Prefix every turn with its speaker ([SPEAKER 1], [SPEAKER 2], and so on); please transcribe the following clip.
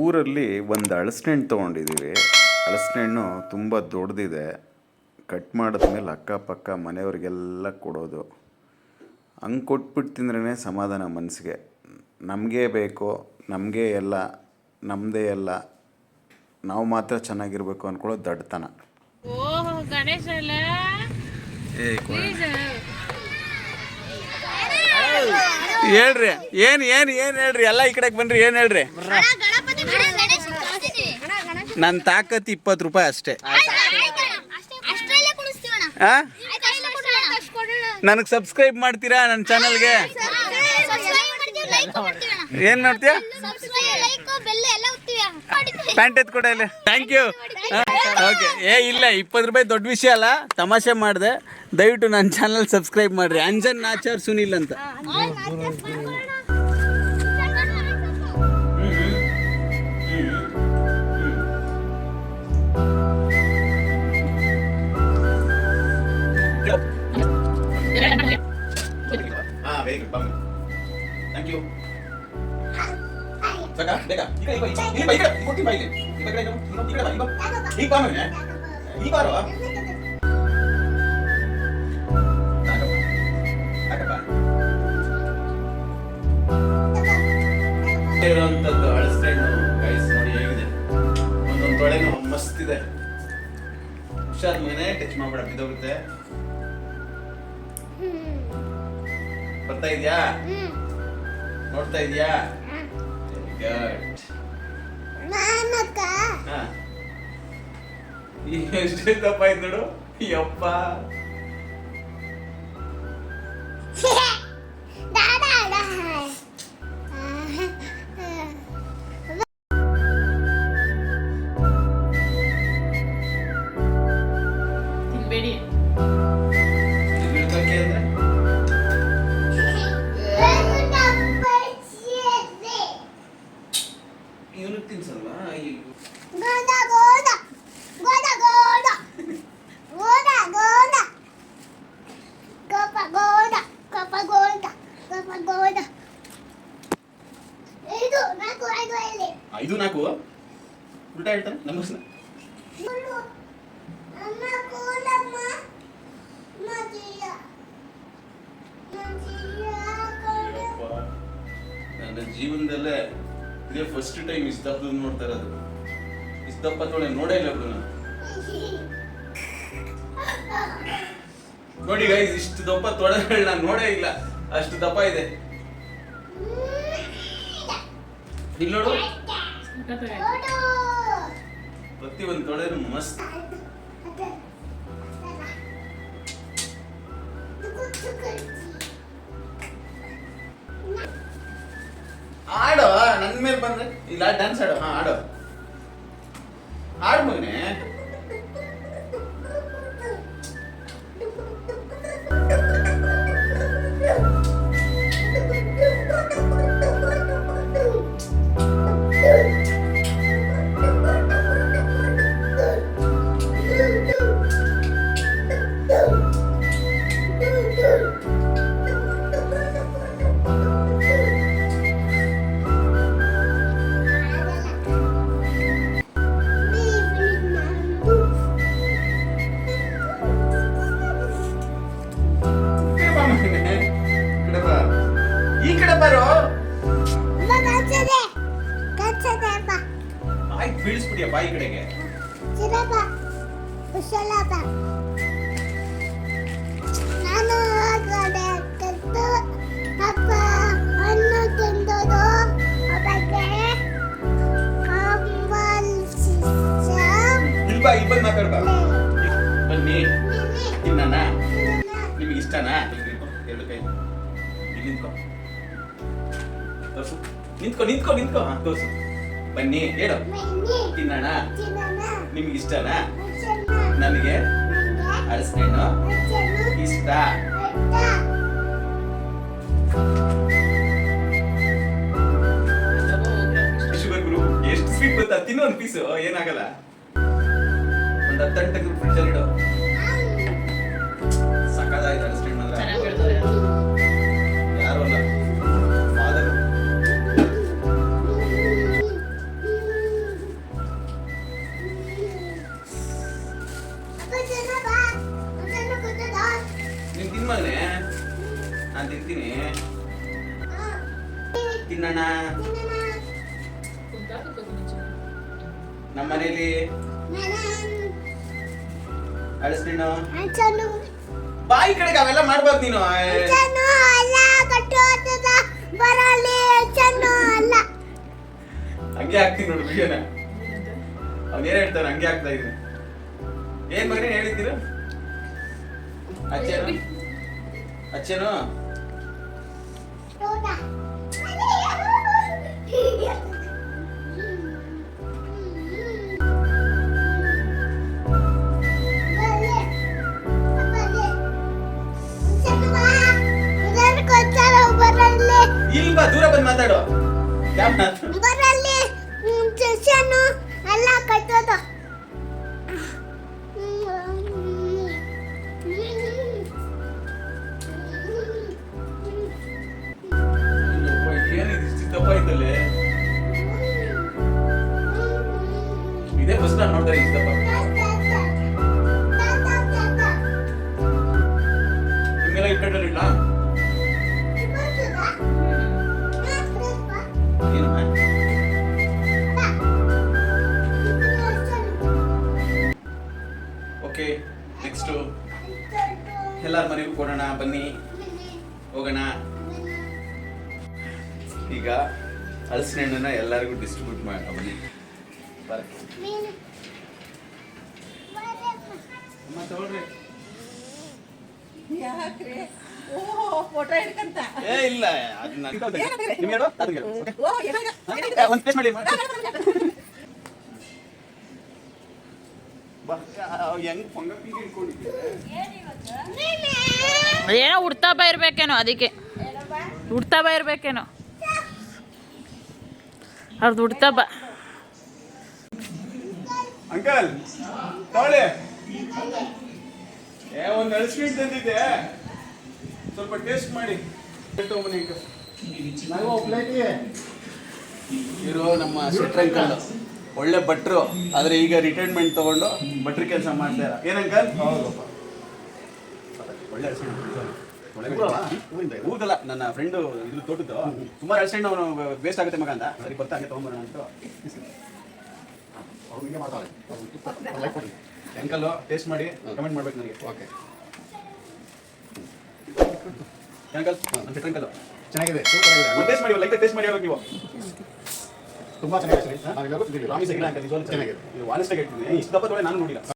[SPEAKER 1] ಊರಲ್ಲಿ ಒಂದು ಹಣ್ಣು ತೊಗೊಂಡಿದ್ದೀವಿ ಹಣ್ಣು ತುಂಬ ದೊಡ್ಡದಿದೆ. ಕಟ್ ಮಾಡಿದ ಮೇಲೆ ಅಕ್ಕಪಕ್ಕ ಮನೆಯವ್ರಿಗೆಲ್ಲ ಕೊಡೋದು. ಹಂಗೆ ಕೊಟ್ಬಿಟ್ಟು ತಿಂದ್ರೇ ಸಮಾಧಾನ ಮನಸ್ಸಿಗೆ ನಮಗೇ ಬೇಕು ನಮಗೇ ಎಲ್ಲ ನಮ್ಮದೇ ಎಲ್ಲ ನಾವು ಮಾತ್ರ ಚೆನ್ನಾಗಿರ್ಬೇಕು ಅಂದ್ಕೊಳ್ಳೋದು ದಡ್ತನ
[SPEAKER 2] ಓಹ್ ಗಣೇಶ ಅಲ್ಲ? ಪ್ಲೀಸ್.
[SPEAKER 3] ಹೇಳ್ರಿ. ಏನ್ ಏನ್ ಏನ್ ಹೇಳ್ರಿ? ಎಲ್ಲ ಈ ಕಡೆಗೆ ಬನ್ರಿ ಏನ್ ಹೇಳ್ರಿ? ನನ್ನ ತಾಕತ್ ಇಪ್ಪತ್ತು ರೂಪಾಯಿ ಅಷ್ಟೇ.
[SPEAKER 4] ಹಾಂ
[SPEAKER 3] ನನಗೆ ಸಬ್ಸ್ಕ್ರೈಬ್ ಮಾಡ್ತೀರಾ ನನ್ನ ಚಾನಲ್ಗೆ ಏನ್ ಮಾಡ್ತೀಯಾ?
[SPEAKER 4] ಸಬ್ಸ್ಕ್ರೈಬ್ ಎತ್ ಕೊಡ
[SPEAKER 3] ಪ್ಯಾಂಟ್ ಇಲ್ಲಿ. ಥ್ಯಾಂಕ್ ಯು ಓಕೆ ಏ ಇಲ್ಲ ಇಪ್ಪತ್ತು ರೂಪಾಯಿ ದೊಡ್ಡ ವಿಷಯ ಅಲ್ಲ ತಮಾಷೆ ಮಾಡಿದೆ. ದಯವಿಟ್ಟು ನನ್ನ ಚಾನಲ್ ಸಬ್ಸ್ಕ್ರೈಬ್ ಮಾಡ್ರಿ. ಅಂಜನ್ ನಾಚಾರ್ ಸುನಿಲ್ ಅಂತ.
[SPEAKER 1] ಈ ಬಾರೋ ಸಾಕಪ್ಪ ಸಾಕಪ್ಪ ಇರೋಂಥದ್ದು ಅಳಸ್ಕೊಂಡು ಗೈಸ್ ನೋಡಿ ಹೇಗಿದೆ. ಒಂದೊಂದು ತೊಳೆನು ಮಸ್ತ್ ಇದೆ. ಹುಷಾರ್ ಮಗನೇ ಟಚ್ ಮಾಡ್ಬೇಡ ಬಿದ್ದೋಗುತ್ತೆ. ಬರ್ತಾ ಇದೆಯಾ? ನೋಡ್ತಾ ಇದೆಯಾ? ಗುಡ್ ಎಷ್ಟೇ ದಪ್ಪ ಆಯ್ತು ನೋಡು? ಯಪ್ಪ. ಇವನಿಗೆ ತಿನ್ಸಲ್ವಾ ಅಯ್ಯೋ
[SPEAKER 4] ಇದು ನಾಲ್ಕು ಐದು
[SPEAKER 1] ಐದು ನಾಲ್ಕು? ಉಲ್ಟಾ ಹೇಳ್ತಾನೆ
[SPEAKER 4] ಕೋಲ
[SPEAKER 1] ನನ್ನ ಜೀವನದಲ್ಲೇ ಇದೇ ಫಸ್ಟ್ ಟೈಮ್ ದಪ್ಪದ ನೋಡ್ತಾ ಇರೋದು. ಇಷ್ಟು ದಪ್ಪ ತೊಳೆ ನೋಡೇ ಇಲ್ಲ ಬಿಡು ನಾನು. ನೋಡಿ ಗೈಸ್ ಇಷ್ಟು ದಪ್ಪ ತೊಳೆಗಳು ನಾನು ನೋಡೇ ಇಲ್ಲ. ಅಷ್ಟು ದಪ್ಪ ಇದೆ. ಇಲ್ಲಿ ನೋಡು. ಪ್ರತಿ ಒಂದು ತೊಳೆನು ಮಸ್ತ್. ಆಡೋ ನನ್ ಮೇಲೆ ಬಂದ್ರೆ? ಇಲ್ಲ ಡ್ಯಾನ್ಸ್ ಆಡೋ ಹಾ ಆಡ್ ಆಯ್ತು ಬೀಳಿಸ್ಬಿಡಿಯ ಬಾಯಿ ಕಡೆಗೆ.
[SPEAKER 4] ನಾನು ಹೊರಗಡೆ ಕದ್ದು ಅಪ್ಪ ಹಣ್ಣು ತಿಂದೋದು ಅಪ್ಪಗೆ ಕಂಬಲ್ ಸಿಸ್ಟಮ್
[SPEAKER 1] ಇಲ್ಲಿ ಬಾ ಇಲ್ಲಿ ಬಂದು ಮಾತಾಡ್ಬಾ ಬನ್ನಿ ತಿನ್ನಣ ನಿಮಗೆ ಇಷ್ಟನಾ? ಇಲ್ಲಿ ನಿಂತ್ಕೊ, ಎರಡು ಕೈ. ಇಲ್ಲಿ ನಿಂತ್ಕೊ. ತೋರ್ಸು. ನಿಂತ್ಕೊ ನಿಂತ್ಕೊ ನಿಂತ್ಕೊ. ಹಾ. ತೋರ್ಸು. ಬನ್ನಿ ಹೇಳು. ತಿನ್ನೋಣ? ನಿಮ್ಗೆ ಇಷ್ಟನಾ? ನನಗೆ? ಅಳಸ್ನೇನು ಇಷ್ಟ? ಶಿವಗುರು ಗುರು ಎಷ್ಟು ಸ್ವೀಟ್ ಗೊತ್ತಾ? ತಿನ್ನೋ ಒಂದು ಪೀಸು ಏನಾಗಲ್ಲ. ಒಂದು ಹತ್ತು ಗಂಟೆ ತೆಗೆದು ಫ್ರಿಡ್ಜಲ್ಲಿ ಇಡು. ಸಕ್ಕದಾಯ್ತು
[SPEAKER 2] ತಿನ್ಮಗನೆ
[SPEAKER 1] ನಾನು ತಿಂತೀನಿ. ತಿನ್ನೋಣ ನಮ್ಮ ಮನೇಲಿ
[SPEAKER 4] ಅಳಿಸ್ಬಿಣ್ಣು
[SPEAKER 1] ಬಾಯಿ ಕಡೆಗೆ ಅವೆಲ್ಲ ಮಾಡ್ಬಾರ್ದು ನೀನು. ಹಂಗೆ ಹಾಕ್ತೀನಿ ನೋಡು ವಿಡಿಯೋನ ಅವ್ನೇನ್ ಹೇಳ್ತಾರೆ ಹಂಗೆ ಆಗ್ತಾ ಇದೀನಿ ಏನ್ ಮಗನೇ ಹೇಳಿದ್ದೀರಾ? ಅಚ್ಚ ಅಚ್ಚೇನು? ಇಲ್ಲಿ ಬಾ ದೂರ ಬಂದು ಮಾತಾಡು ಕ್ಯಾಮ್ರಾ
[SPEAKER 4] ಬರಲಿ
[SPEAKER 1] ನಿಮ್ಗೆಲ್ಲ ಇಟ್ಕೊಂಡಿರಲಿಲ್ಲ ಏನು ಓಕೆ ನೆಕ್ಸ್ಟು ಎಲ್ಲರ ಮನೆಗೂ ಕೊಡೋಣ, ಬನ್ನಿ. ಹೋಗೋಣ. ಈಗ ಹಲಸಿನ ಹಣ್ಣನ್ನ ಎಲ್ಲರಿಗೂ ಡಿಸ್ಟ್ರಿಬ್ಯೂಟ್ ಮಾಡೋಣ ಬನ್ನಿ. ತಗೊಳ್ರಿ.
[SPEAKER 5] ಯಾಕ್ರಿ? ಓ ಫೋಟೋ ಹಿಡ್ಕಂತ.
[SPEAKER 1] ಏ ಇಲ್ಲ ಅದು ನಾನು ನಿಮ್ಗೆ ಹೇಳು ಅದನ್ನ ಹೇಳು. ಓಕೆ
[SPEAKER 5] ಓ ಏನಾಗ
[SPEAKER 1] ಏ, ಒಂದ್ ಟೇಸ್ಟ್ ಮಾಡಿ ಬಾ ಆ, ಹೆಂಗ್ ಪೊಂಗ ಪೀಗೆ ಇಟ್ಕೊಂಡಿದ್ದೆ
[SPEAKER 2] ಏನೋ ಹುಡ್ತಾ ಬಾ ಇರ್ಬೇಕೇನೋ ಅದಕ್ಕೆ. ಹುಡ್ತಾ ಬಾ ಇರ್ಬೇಕೇನೋ. ಅವ್ರದ್ದು ಹುಡ್ತಾ ಬಾ.
[SPEAKER 1] ಅಂಕಲ್ ತಗೊಳ್ಳಿ ಏ ಒಂದು ಅಳಿಸ್ಬಿಟ್ಟು ತಂದಿದ್ದೆ. ಸ್ವಲ್ಪ ಟೇಸ್ಟ್ ಮಾಡಿ. ತಗೊಂಬನ್ನಿ ಅಂಕಲ್. ಇರೋ ನಮ್ಮ ಶೆಟ್ರ್ ಅಂಕಲ್. ಒಳ್ಳೆ ಭಟ್ರು. ಆದ್ರೆ ಈಗ ರಿಟೈರ್ಮೆಂಟ್ ತಗೊಂಡು ಭಟ್ರು ಕೆಲಸ ಮಾಡ್ತಾ ಇರ ಏನ್ ಅಂಕಲ್? ಒಳ್ಳೆ ಹೋಗಲ್ಲ ನನ್ನ ಫ್ರೆಂಡು ಇದ್ರ ತೋಟದ್ದು. ಸುಮಾರು ಹಳ್ಸಣ್ಣ ಅವನು ವೇಸ್ಟ್ ಆಗುತ್ತೆ ಮಗ ಅಂತ. ಸರಿ ಬರ್ತಾ ಹಂಗೆ ತಗೊಂಬರೋಣ ಅಂತ. ಅಂಕಲ್ ಟೇಸ್ಟ್ ಮಾಡಿ ಕಮೆಂಟ್ ಮಾಡ್ಬೇಕು ನನಗೆ. ಓಕೆ ಅಂಕಲ್ ಫಿಟ್ ಅಂಕಲ್
[SPEAKER 6] ಚೆನ್ನಾಗಿದೆ ಸೂಪರ್ ಆಗಿದೆ.
[SPEAKER 1] ಟೇಸ್ಟ್ ಮಾಡಿ ಲೈಕ್ ಟೇಸ್ಟ್ ಮಾಡಿ ಹೇಳ್ಬೇಕು ನೀವು.
[SPEAKER 6] ತುಂಬಾ ಚೆನ್ನಾಗಿದೆ ಸರಿ. ನಾವೆಲ್ಲರೂ ತಿಂದಿದ್ದೀವಿ.
[SPEAKER 1] ಪ್ರಾಮಿಸ್ ಅಂಕಲ್ ನಿಜವಾಗ್ಲೂ ಚೆನ್ನಾಗಿದೆ. ಇದು ಆನೆಸ್ಟ್ ಆಗಿ ಹೇಳ್ತೀನಿ ಇಷ್ಟು ದಪ್ಪ ತೊಳೆ ನಾನು ನೋಡಿಲ್ಲ.